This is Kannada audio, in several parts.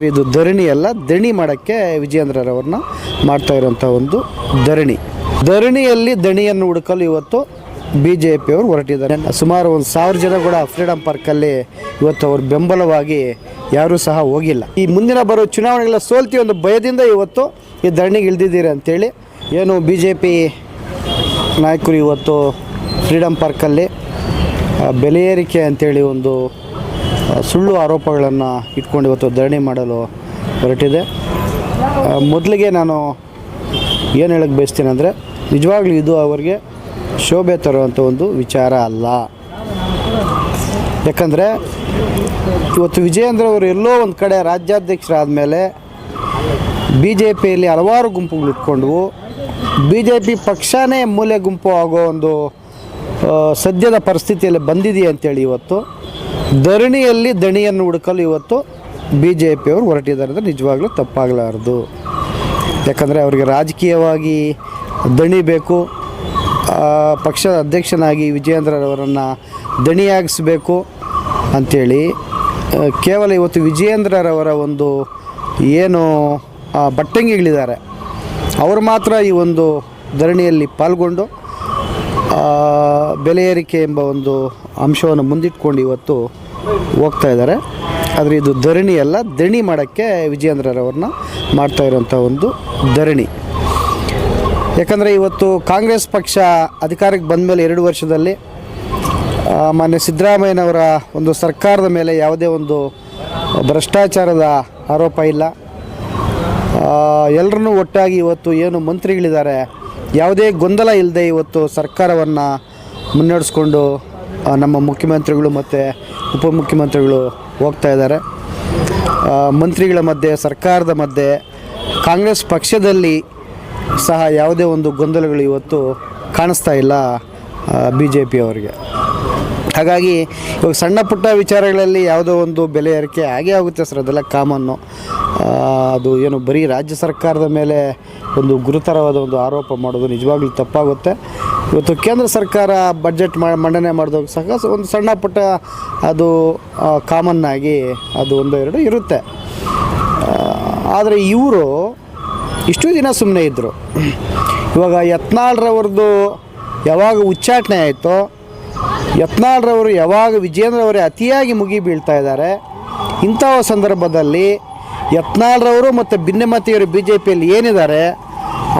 ಇದು ಧರಣಿ ಅಲ್ಲ ದಣಿ ಮಾಡೋಕ್ಕೆ ವಿಜಯೇಂದ್ರರವ್ರನ್ನ ಮಾಡ್ತಾ ಇರೋಂಥ ಒಂದು ಧರಣಿ. ಧರಣಿಯಲ್ಲಿ ದಣಿಯನ್ನು ಹುಡುಕಲು ಇವತ್ತು ಬಿ ಜೆ ಪಿಯವರು ಹೊರಟಿದ್ದಾರೆ. ಸುಮಾರು ಒಂದು ಸಾವಿರ ಜನ ಕೂಡ ಫ್ರೀಡಮ್ ಪಾರ್ಕಲ್ಲಿ ಇವತ್ತು ಅವರು ಬೆಂಬಲವಾಗಿ ಯಾರೂ ಸಹ ಹೋಗಿಲ್ಲ. ಈ ಮುಂದಿನ ಬರೋ ಚುನಾವಣೆಗಳ ಸೋಲ್ತಿ ಒಂದು ಭಯದಿಂದ ಇವತ್ತು ಈ ಧರಣಿಗೆ ಇಳಿದಿದ್ದೀರಿ ಅಂತೇಳಿ ಏನು ಬಿ ಜೆ ಪಿ ನಾಯಕರು ಇವತ್ತು ಫ್ರೀಡಮ್ ಪಾರ್ಕಲ್ಲಿ ಬೆಲೆ ಏರಿಕೆ ಅಂತೇಳಿ ಒಂದು ಸುಳ್ಳು ಆರೋಪಗಳನ್ನು ಇಟ್ಕೊಂಡು ಇವತ್ತು ಧರಣಿ ಮಾಡಲು ಹೊರಟಿದೆ. ಮೊದಲಿಗೆ ನಾನು ಏನು ಹೇಳಕ್ಕೆ ಬಯಸ್ತೀನಿ ಅಂದರೆ, ನಿಜವಾಗ್ಲೂ ಇದು ಅವರಿಗೆ ಶೋಭೆ ತರುವಂಥ ಒಂದು ವಿಚಾರ ಅಲ್ಲ. ಯಾಕಂದರೆ, ಇವತ್ತು ವಿಜಯೇಂದ್ರ ಅವರು ಎಲ್ಲೋ ಒಂದು ಕಡೆ ರಾಜ್ಯಾಧ್ಯಕ್ಷರಾದ ಮೇಲೆ ಬಿ ಜೆ ಪಿಯಲ್ಲಿ ಹಲವಾರು ಗುಂಪುಗಳು ಇಟ್ಕೊಂಡ್ವು ಬಿ ಜೆ ಪಿ ಪಕ್ಷನೇ ಮೂಲೆ ಗುಂಪು ಆಗೋ ಒಂದು ಸದ್ಯದ ಪರಿಸ್ಥಿತಿಯಲ್ಲಿ ಬಂದಿದೆ ಅಂತೇಳಿ ಇವತ್ತು ಧರಣಿಯಲ್ಲಿ ದಣಿಯನ್ನು ಹುಡುಕಲು ಇವತ್ತು ಬಿ ಜೆ ಪಿಯವರು ಹೊರಟಿದ್ದಾರೆ. ಅಂದರೆ ನಿಜವಾಗ್ಲೂ ತಪ್ಪಾಗಲಾರ್ದು. ಯಾಕಂದರೆ ಅವರಿಗೆ ರಾಜಕೀಯವಾಗಿ ದಣಿ ಬೇಕು. ಪಕ್ಷದ ಅಧ್ಯಕ್ಷನಾಗಿ ವಿಜಯೇಂದ್ರರವರನ್ನು ದಣಿಯಾಗಿಸಬೇಕು ಅಂಥೇಳಿ ಕೇವಲ ಇವತ್ತು ವಿಜಯೇಂದ್ರರವರ ಒಂದು ಏನು ಬಟ್ಟಂಗಿಗಳಿದ್ದಾರೆ. ಅವರು ಮಾತ್ರ ಈ ಒಂದು ಧರಣಿಯಲ್ಲಿ ಪಾಲ್ಗೊಂಡು ಬೆಲೆ ಏರಿಕೆ ಎಂಬ ಒಂದು ಅಂಶವನ್ನು ಮುಂದಿಟ್ಕೊಂಡು ಇವತ್ತು ಹೋಗ್ತಾ ಇದ್ದಾರೆ. ಆದರೆ ಇದು ಧರಣಿ ಅಲ್ಲ ದಣಿ ಮಾಡೋಕ್ಕೆ ವಿಜಯೇಂದ್ರರವ್ರನ್ನ ಮಾಡ್ತಾ ಇರೋಂಥ ಒಂದು ಧರಣಿ. ಯಾಕಂದರೆ ಇವತ್ತು ಕಾಂಗ್ರೆಸ್ ಪಕ್ಷ ಅಧಿಕಾರಕ್ಕೆ ಬಂದ ಮೇಲೆ ಎರಡು ವರ್ಷದಲ್ಲಿ ಮಾನ್ಯ ಸಿದ್ದರಾಮಯ್ಯನವರ ಒಂದು ಸರ್ಕಾರದ ಮೇಲೆ ಯಾವುದೇ ಒಂದು ಭ್ರಷ್ಟಾಚಾರದ ಆರೋಪ ಇಲ್ಲ. ಎಲ್ಲರನ್ನೂ ಒಟ್ಟಾಗಿ ಇವತ್ತು ಏನು ಮಂತ್ರಿಗಳಿದ್ದಾರೆ, ಯಾವುದೇ ಗೊಂದಲ ಇಲ್ಲದೆ ಇವತ್ತು ಸರ್ಕಾರವನ್ನು ಮುನ್ನಡೆಸ್ಕೊಂಡು ನಮ್ಮ ಮುಖ್ಯಮಂತ್ರಿಗಳು ಮತ್ತು ಉಪಮುಖ್ಯಮಂತ್ರಿಗಳು ಹೋಗ್ತಾ ಇದ್ದಾರೆ. ಮಂತ್ರಿಗಳ ಮಧ್ಯೆ, ಸರ್ಕಾರದ ಮಧ್ಯೆ, ಕಾಂಗ್ರೆಸ್ ಪಕ್ಷದಲ್ಲಿ ಸಹ ಯಾವುದೇ ಒಂದು ಗೊಂದಲಗಳು ಇವತ್ತು ಕಾಣಿಸ್ತಾ ಇಲ್ಲ ಬಿ ಜೆ ಪಿಯವರಿಗೆ ಹಾಗಾಗಿ ಇವಾಗ ಸಣ್ಣ ಪುಟ್ಟ ವಿಚಾರಗಳಲ್ಲಿ ಯಾವುದೋ ಒಂದು ಬೆಲೆ ಏರಿಕೆ ಆಗೇ ಆಗುತ್ತೆ ಸರ್, ಅದೆಲ್ಲ ಕಾಮನ್ನು ಅದು ಏನು ಬರೀ ರಾಜ್ಯ ಸರ್ಕಾರದ ಮೇಲೆ ಒಂದು ಗುರುತರವಾದ ಒಂದು ಆರೋಪ ಮಾಡೋದು ನಿಜವಾಗ್ಲೂ ತಪ್ಪಾಗುತ್ತೆ. ಇವತ್ತು ಕೇಂದ್ರ ಸರ್ಕಾರ ಬಜೆಟ್ ಮಂಡನೆ ಮಾಡಿದಾಗ ಸಹ ಒಂದು ಸಣ್ಣ ಪುಟ್ಟ ಅದು ಕಾಮನ್ನಾಗಿ ಅದು ಒಂದು ಎರಡು ಇರುತ್ತೆ. ಆದರೆ ಇವರು ಇಷ್ಟು ದಿನ ಸುಮ್ಮನೆ ಇದ್ದರು ಇವಾಗ ಯತ್ನಾಳ್ರವ್ರದ್ದು ಯಾವಾಗ ಉಚ್ಚಾಟನೆ ಆಯಿತೋ ಯತ್ನಾಳ್ರವರು ಯಾವಾಗ ವಿಜೇಂದ್ರವರೇ ಅತಿಯಾಗಿ ಮುಗಿ ಬೀಳ್ತಾ ಇದ್ದಾರೆ ಇಂಥ ಸಂದರ್ಭದಲ್ಲಿ ಯತ್ನಾಳ್ರವರು ಮತ್ತು ಭಿನ್ನಮತಿಯವರು ಬಿ ಜೆ ಪಿಯಲ್ಲಿ ಏನಿದ್ದಾರೆ,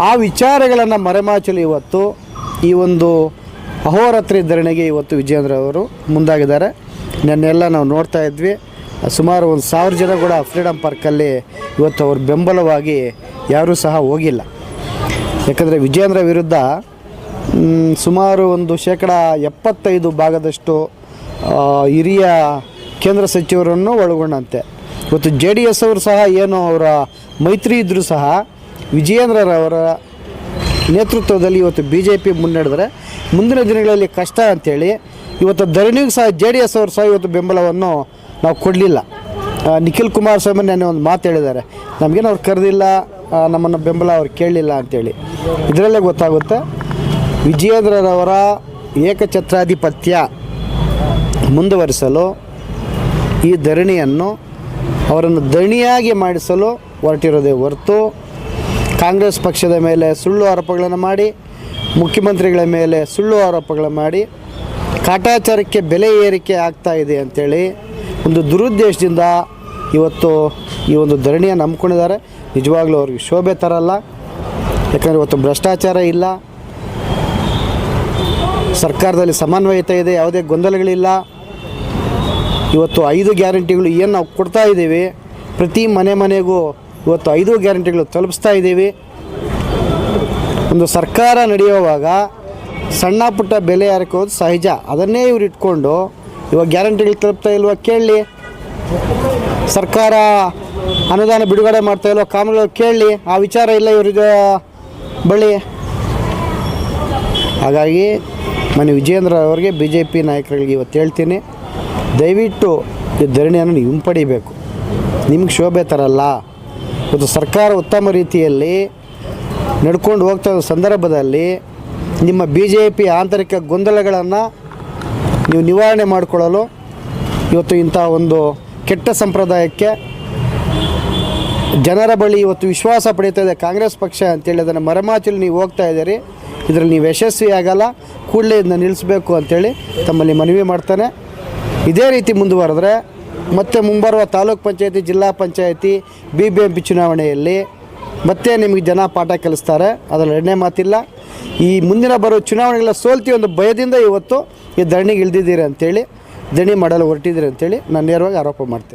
ಆ ವಿಚಾರಗಳನ್ನು ಮರೆಮಾಚಲು ಇವತ್ತು ಈ ಒಂದು ಅಹೋರಾತ್ರಿ ಧರಣಿಗೆ ಇವತ್ತು ವಿಜೇಂದ್ರ ಅವರು ಮುಂದಾಗಿದ್ದಾರೆ. ನೆನ್ನೆಲ್ಲ ನಾವು ನೋಡ್ತಾ ಇದ್ವಿ. ಸುಮಾರು ಒಂದು ಸಾವಿರ ಜನ ಕೂಡ ಫ್ರೀಡಮ್ ಪಾರ್ಕಲ್ಲಿ ಇವತ್ತು ಅವ್ರ ಬೆಂಬಲವಾಗಿ ಯಾರೂ ಸಹ ಹೋಗಿಲ್ಲ. ಯಾಕಂದರೆ ವಿಜೇಂದ್ರ ವಿರುದ್ಧ ಸುಮಾರು ಒಂದು ಶೇಕಡ ಎಪ್ಪತ್ತೈದು ಭಾಗದಷ್ಟು ಹಿರಿಯ ಕೇಂದ್ರ ಸಚಿವರನ್ನು ಒಳಗೊಂಡಂತೆ. ಇವತ್ತು ಜೆ ಡಿ ಎಸ್ ಅವರು ಸಹ ಏನು ಅವರ ಮೈತ್ರಿ ಇದ್ದರೂ ಸಹ ವಿಜಯೇಂದ್ರರವರ ನೇತೃತ್ವದಲ್ಲಿ ಇವತ್ತು ಬಿ ಜೆ ಪಿ ಮುನ್ನಡೆದರೆ ಮುಂದಿನ ದಿನಗಳಲ್ಲಿ ಕಷ್ಟ ಅಂಥೇಳಿ ಇವತ್ತು ಧರಣಿಗೂ ಸಹ ಜೆ ಡಿ ಎಸ್ ಅವರು ಸಹ ಇವತ್ತು ಬೆಂಬಲವನ್ನು ನಾವು ಕೊಡಲಿಲ್ಲ. ನಿಖಿಲ್ ಕುಮಾರಸ್ವಾಮಿ ನೆನ್ನೆ ಒಂದು ಮಾತು ಹೇಳಿದ್ದಾರೆ. ನಮಗೇನು ಅವ್ರು ಕರೆದಿಲ್ಲ ನಮ್ಮನ್ನು ಬೆಂಬಲ ಅವ್ರು ಕೇಳಲಿಲ್ಲ ಅಂತೇಳಿ. ಇದರಲ್ಲೇ ಗೊತ್ತಾಗುತ್ತೆ. ವಿಜಯೇಂದ್ರರವರ ಏಕಛತ್ರಾಧಿಪತ್ಯ ಮುಂದುವರಿಸಲು ಈ ಧರಣಿಯನ್ನು ಅವರನ್ನು ದಣಿಯಾಗಿ ಮಾಡಿಸಲು ಹೊರಟಿರೋದೇ ಹೊರತು ಕಾಂಗ್ರೆಸ್ ಪಕ್ಷದ ಮೇಲೆ ಸುಳ್ಳು ಆರೋಪಗಳನ್ನು ಮಾಡಿ, ಮುಖ್ಯಮಂತ್ರಿಗಳ ಮೇಲೆ ಸುಳ್ಳು ಆರೋಪಗಳನ್ನು ಮಾಡಿ ಕಾಟಾಚಾರಕ್ಕೆ ಬೆಲೆ ಏರಿಕೆ ಆಗ್ತಾ ಇದೆ ಅಂಥೇಳಿ ಒಂದು ದುರುದ್ದೇಶದಿಂದ ಇವತ್ತು ಈ ಒಂದು ಧರಣಿಯನ್ನು ನಂಬ್ಕೊಂಡಿದ್ದಾರೆ ನಿಜವಾಗ್ಲೂ ಅವ್ರಿಗೆ ಶೋಭೆ ತರಲ್ಲ. ಯಾಕಂದರೆ ಇವತ್ತು ಭ್ರಷ್ಟಾಚಾರ ಇಲ್ಲ. ಸರ್ಕಾರದಲ್ಲಿ ಸಮನ್ವಯತೆ ಇದೆ, ಯಾವುದೇ ಗೊಂದಲಗಳಿಲ್ಲ. ಇವತ್ತು ಐದು ಗ್ಯಾರಂಟಿಗಳು ಏನು ನಾವು ಕೊಡ್ತಾ ಇದ್ದೀವಿ, ಪ್ರತಿ ಮನೆ ಮನೆಗೂ ಇವತ್ತು ಐದು ಗ್ಯಾರಂಟಿಗಳು ತಲುಪಿಸ್ತಾ ಇದ್ದೀವಿ. ಒಂದು ಸರ್ಕಾರ ನಡೆಯುವಾಗ ಸಣ್ಣ ಪುಟ್ಟ ಬೆಲೆ ಹಾಕೋದು ಸಹಜ, ಅದನ್ನೇ ಇವ್ರು ಇಟ್ಕೊಂಡು ಇವಾಗ ಗ್ಯಾರಂಟಿಗಳು ತಲುಪ್ತಾ ಇಲ್ವಾ ಕೇಳಲಿ ಸರ್ಕಾರ ಅನುದಾನ ಬಿಡುಗಡೆ ಮಾಡ್ತಾ ಇಲ್ವಾ ಕಾಮಗಾರಿ ಕೇಳಲಿ ಆ ವಿಚಾರ ಇಲ್ಲ ಇವ್ರಿಗೆ ಬಳಿ. ಹಾಗಾಗಿ ಮನೆ ವಿಜೇಂದ್ರ ಅವರಿಗೆ ಬಿ ಜೆ ಪಿ ನಾಯಕರಿಗೆ ಇವತ್ತು ಹೇಳ್ತೀನಿ. ದಯವಿಟ್ಟು ಈ ಧರಣಿಯನ್ನು ನೀವು ಹಿಂಪಡಿಬೇಕು. ನಿಮ್ಗೆ ಶೋಭೆ ತರಲ್ಲ. ಇವತ್ತು ಸರ್ಕಾರ ಉತ್ತಮ ರೀತಿಯಲ್ಲಿ ನಡ್ಕೊಂಡು ಹೋಗ್ತಾ ಇರೋ ಸಂದರ್ಭದಲ್ಲಿ ನಿಮ್ಮ ಬಿ ಜೆ ಪಿ ಆಂತರಿಕ ಗೊಂದಲಗಳನ್ನು ನೀವು ನಿವಾರಣೆ ಮಾಡಿಕೊಳ್ಳಲು ಇವತ್ತು ಇಂಥ ಒಂದು ಕೆಟ್ಟ ಸಂಪ್ರದಾಯಕ್ಕೆ ಜನರ ಬಳಿ ಇವತ್ತು ವಿಶ್ವಾಸ ಪಡೀತಾ ಇದೆ ಕಾಂಗ್ರೆಸ್ ಪಕ್ಷ ಅಂತೇಳಿ ಅದನ್ನು ಮರೆಮಾಚಲು ನೀವು ಹೋಗ್ತಾ ಇದ್ದೀರಿ. ಇದರಲ್ಲಿ ನೀವು ಯಶಸ್ವಿ ಆಗಲ್ಲ, ಕೂಡಲೇ ಇದನ್ನ ನಿಲ್ಲಿಸಬೇಕು ಅಂತೇಳಿ ತಮ್ಮಲ್ಲಿ ಮನವಿ ಮಾಡ್ತಾನೆ. ಇದೇ ರೀತಿ ಮುಂದುವರೆದ್ರೆ ಮತ್ತೆ ಮುಂಬರುವ ತಾಲೂಕ್ ಪಂಚಾಯತಿ, ಜಿಲ್ಲಾ ಪಂಚಾಯತಿ ಬಿ ಬಿ ಎಂ ಪಿ ಚುನಾವಣೆಯಲ್ಲಿ ಮತ್ತೆ ನಿಮಗೆ ಜನ ಪಾಠ ಕಲಿಸ್ತಾರೆ. ಅದರಲ್ಲಿ ಎರಡನೇ ಮಾತಿಲ್ಲ. ಈ ಮುಂದಿನ ಬರೋ ಚುನಾವಣೆಗಳ ಸೋಲ್ತಿ ಒಂದು ಭಯದಿಂದ ಇವತ್ತು ಈ ಧರಣಿಗೆ ಇಳಿದಿದ್ದೀರಿ ಅಂತೇಳಿ ದಣಿ ಮಾಡಲು ಹೊರಟಿದ್ದೀರಿ ಅಂತೇಳಿ ನಾನು ನೇರವಾಗಿ ಆರೋಪ ಮಾಡ್ತೇನೆ.